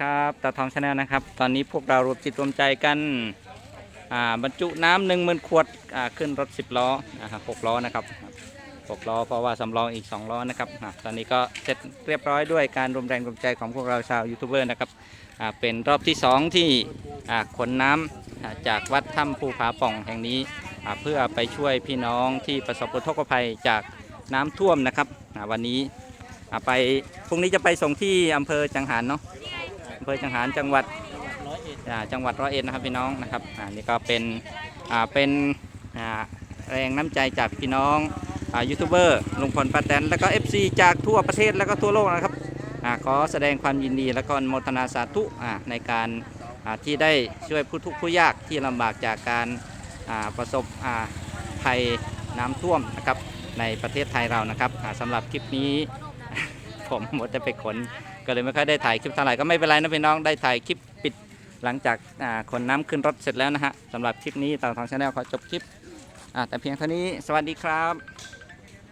ครับตาทองชาแนลนะครับ ตอนนี้พวกเรารวมจิตรวมใจกันบรรจุน้ำหนึ่งหมื่นขวดขึ้นรถ 10 ล้อหกล้อนะครับหกล้อเพราะว่าสำรองอีก 2 ล้อนะครับอตอนนี้ก็เสร็จเรียบร้อยด้วยการรวมแรงรวมใจของพวกเราชาวยูทูบเบอร์นะครับเป็นรอบที่ 2 ที่ขนน้ำจากวัดถ้ำภูผาป่องแห่งนี้เพื่อไปช่วยพี่น้องที่ประสบอุทกภัยจากน้ำท่วมนะครับวันนี้ไปพรุ่งนี้จะไปส่งที่อำเภอจังหารเนาะ อำเภอจังหารจังหวัดจังหวัดร้อยเอ็ดนะครับพี่น้องนะครับอ่านี่ก็เป็นเป็นแรงน้ำใจจากพี่น้องอยูทูบเบอร์ลุงพลป้าแตนแล้วก็ FC จากทั่วประเทศแล้วก็ทั่วโลกนะครับอขอแสดงความยินดีและก็อนุโมทนาสาธุในการที่ได้ช่วยผู้ทุกข์ผู้ยากที่ลำบากจากการประสบภัยน้ำท่วมนะครับในประเทศไทยเรานะครับอ่าสำหรับคลิปนี้ผมหมดแต่ไปขน ก็เลยไม่ค่อยได้ถ่ายคลิปเท่าไหร่ก็ไม่เป็นไรนะพี่น้องได้ถ่ายคลิปปิดหลังจากอ่าขนน้ำขึ้นรถเสร็จแล้วนะฮะสำหรับคลิปนี้ตาทองชาแนลขอจบคลิปแต่เพียงเท่านี้สวัสดีครับ